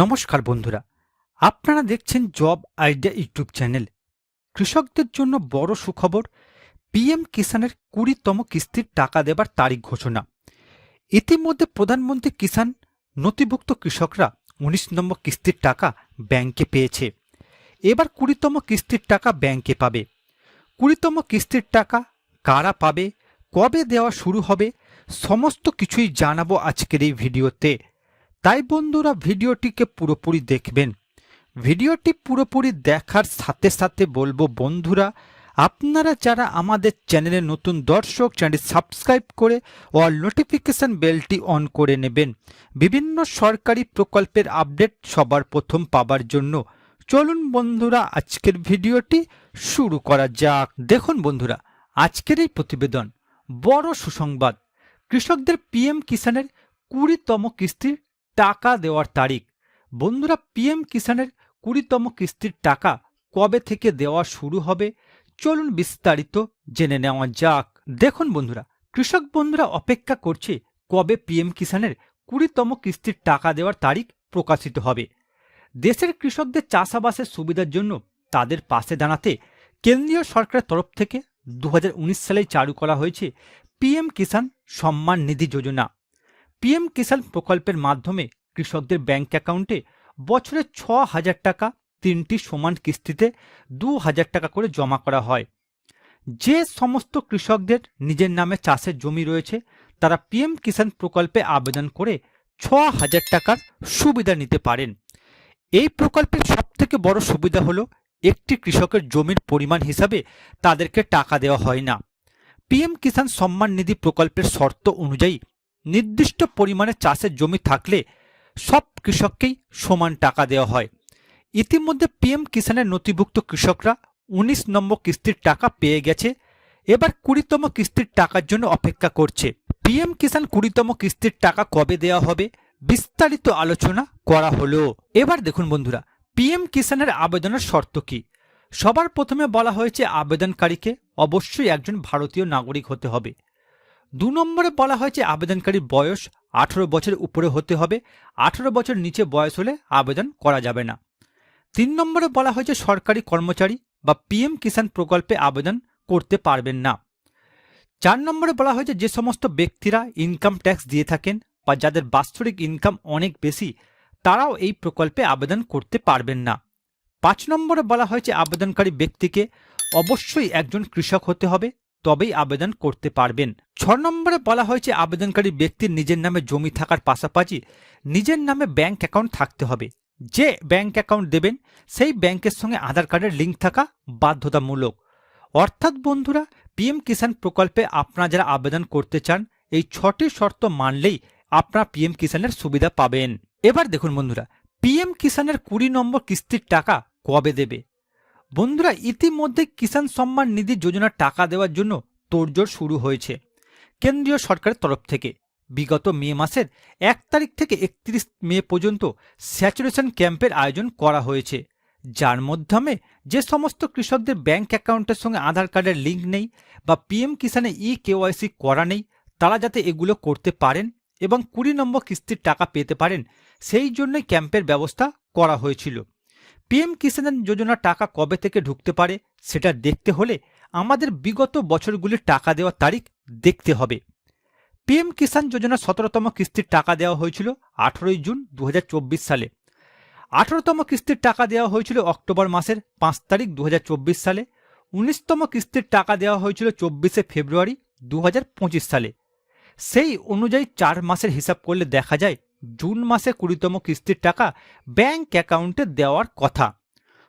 নমস্কার বন্ধুরা, আপনারা দেখছেন জব আইডিয়া ইউটিউব চ্যানেল। কৃষকদের জন্য বড় সুখবর, পিএম কিষানের কুড়িতম কিস্তির টাকা দেবার তারিখ ঘোষণা। ইতিমধ্যে প্রধানমন্ত্রী কিষান নথিভুক্ত কৃষকরা উনিশ নম্বর কিস্তির টাকা ব্যাংকে পেয়েছে। এবার কুড়িতম কিস্তির টাকা ব্যাংকে পাবে। কুড়িতম কিস্তির টাকা কারা পাবে, কবে দেওয়া শুরু হবে, সমস্ত কিছুই জানাব আজকের এই ভিডিওতে। তাই বন্ধুরা ভিডিওটিকে পুরোপুরি দেখবেন। ভিডিওটি পুরোপুরি দেখার সাথে সাথে বলব বন্ধুরা, আপনারা যারা আমাদের চ্যানেলে নতুন দর্শক চ্যানেল সাবস্ক্রাইব করে অল নোটিফিকেশন বেলটি অন করে নেবেন। বিভিন্ন সরকারি প্রকল্পের আপডেট সবার প্রথম পাবার জন্য। চলুন বন্ধুরা, আজকের ভিডিওটি শুরু করা যাক। দেখুন বন্ধুরা, আজকের এই প্রতিবেদন, বড় সুসংবাদ। কৃষকদের পিএম কিষানের কুড়িতম কিস্তির টাকা দেওয়ার তারিখ। বন্ধুরা পিএম কিষানের কুড়িতম কিস্তির টাকা কবে থেকে দেওয়া শুরু হবে, চলুন বিস্তারিত জেনে নেওয়া যাক। দেখুন বন্ধুরা, কৃষক বন্ধুরা অপেক্ষা করছে কবে পিএম কিষানের কুড়িতম কিস্তির টাকা দেওয়ার তারিখ প্রকাশিত হবে। দেশের কৃষকদের চাষাবাসের সুবিধার জন্য তাদের পাশে দাঁড়াতে কেন্দ্রীয় সরকারের তরফ থেকে দুহাজার উনিশ সালে চালু করা হয়েছে পিএম কিষাণ সম্মান নিধি যোজনা। পিএম কিষাণ প্রকল্পের মাধ্যমে কৃষকদের ব্যাংক অ্যাকাউন্টে বছরে ছ হাজার টাকা তিনটি সমান কিস্তিতে দু হাজার টাকা করে জমা করা হয়। যে সমস্ত কৃষকদের নিজের নামে চাষের জমি রয়েছে, তারা পিএম কিষাণ প্রকল্পে আবেদন করে ছ হাজার টাকার সুবিধা নিতে পারেন। এই প্রকল্পের সবথেকে বড় সুবিধা হলো, একটি কৃষকের জমির পরিমাণ হিসাবে তাদেরকে টাকা দেওয়া হয় না। পিএম কিষাণ সম্মান নিধি প্রকল্পের শর্ত অনুযায়ী নির্দিষ্ট পরিমাণে চাষের জমি থাকলে সব কৃষককেই সমান টাকা দেওয়া হয়। ইতিমধ্যে পিএম কিষাণের নথিভুক্ত কৃষকরা উনিশ নম্বর কিস্তির টাকা পেয়ে গেছে। এবার কুড়িতম কিস্তির টাকার জন্য অপেক্ষা করছে। পিএম কিষাণ কুড়িতম কিস্তির টাকা কবে দেওয়া হবে বিস্তারিত আলোচনা করা হলো। এবার দেখুন বন্ধুরা, পিএম কিষাণের আবেদনের শর্ত কি? সবার প্রথমে বলা হয়েছে আবেদনকারীকে অবশ্যই একজন ভারতীয় নাগরিক হতে হবে। দু নম্বরে বলা হয়েছে আবেদনকারীর বয়স আঠেরো বছরের উপরে হতে হবে। আঠেরো বছর নিচে বয়স হলে আবেদন করা যাবে না। তিন নম্বরে বলা হয়েছে সরকারি কর্মচারী বা পিএম কিষাণ প্রকল্পে আবেদন করতে পারবেন না। চার নম্বরে বলা হয়েছে যে সমস্ত ব্যক্তিরা ইনকাম ট্যাক্স দিয়ে থাকেন বা যাদের বাৎসরিক ইনকাম অনেক বেশি, তারাও এই প্রকল্পে আবেদন করতে পারবেন না। পাঁচ নম্বরে বলা হয়েছে আবেদনকারী ব্যক্তিকে অবশ্যই একজন কৃষক হতে হবে। তবেই আবেদন করতে পারবেন। ছ নম্বরে বলা হয়েছে, আবেদনকারী ব্যক্তির নিজের নামে জমি থাকার পাশাপাশি নিজের নামে ব্যাংক অ্যাকাউন্ট থাকতে হবে। যে ব্যাংক অ্যাকাউন্ট দেবেন, সেই ব্যাংকের সঙ্গে আধার কার্ডের লিঙ্ক থাকা বাধ্যতামূলক। অর্থাৎ বন্ধুরা, পিএম কিষাণ প্রকল্পে আপনারা যারা আবেদন করতে চান, এই ছটি শর্ত মানলেই আপনারা পিএম কিষাণের সুবিধা পাবেন। এবার দেখুন বন্ধুরা, পিএম কিষাণের কুড়ি নম্বর কিস্তির টাকা কবে দেবে? বন্ধুরা, ইতিমধ্যে কিষাণ সম্মান নিধি যোজনার টাকা দেওয়ার জন্য তোড়জোড় শুরু হয়েছে কেন্দ্রীয় সরকারের তরফ থেকে। বিগত মে মাসের এক তারিখ থেকে একত্রিশ মে পর্যন্ত স্যাচুরেশন ক্যাম্পের আয়োজন করা হয়েছে। যার মাধ্যমে যে সমস্ত কৃষকদের ব্যাংক অ্যাকাউন্টের সঙ্গে আধার কার্ডের লিঙ্ক নেই বা পিএম কিষানে ই কেওয়াইসি করা নেই, তারা যাতে এগুলো করতে পারেন এবং কুড়ি নম্বর কিস্তির টাকা পেতে পারেন, সেই জন্যই ক্যাম্পের ব্যবস্থা করা হয়েছিল। পিএম কিষাণ যোজনার টাকা কবে থেকে ঢুকতে পারে সেটা দেখতে হলে আমাদের বিগত বছরগুলির টাকা দেওয়ার তারিখ দেখতে হবে। পিএম কিষাণ যোজনা সতেরোতম কিস্তির টাকা দেওয়া হয়েছিল আঠেরোই জুন দু হাজার চব্বিশ সালে। আঠেরোতম কিস্তির টাকা দেওয়া হয়েছিল অক্টোবর মাসের পাঁচ তারিখ দু হাজার চব্বিশ সালে। উনিশতম কিস্তির টাকা দেওয়া হয়েছিল চব্বিশে ফেব্রুয়ারি দু হাজার পঁচিশ সালে। সেই অনুযায়ী চার মাসের হিসাব করলে দেখা যায় জুন মাসে কুড়িতম কিস্তির টাকা ব্যাংক অ্যাকাউন্টে দেওয়ার কথা।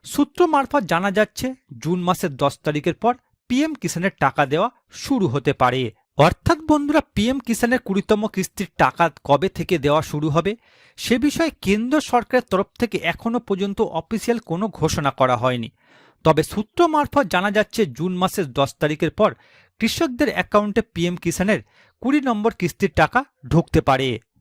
সূত্র মারফত জানা যাচ্ছে, জুন মাসের দশ তারিখের পর পিএম কিষানের টাকা দেওয়া শুরু হতে পারে। অর্থাৎ বন্ধুরা, পিএম কিষানের কুড়িতম কিস্তির টাকা কবে থেকে দেওয়া শুরু হবে, সে বিষয়ে কেন্দ্র সরকারের তরফ থেকে এখনও পর্যন্ত অফিসিয়াল কোনো ঘোষণা করা হয়নি। তবে সূত্র মারফত জানা যাচ্ছে, জুন মাসের দশ তারিখের পর কৃষকদের অ্যাকাউন্টে পিএম কিষানের কুড়ি নম্বর কিস্তির টাকা ঢুকতে পারে।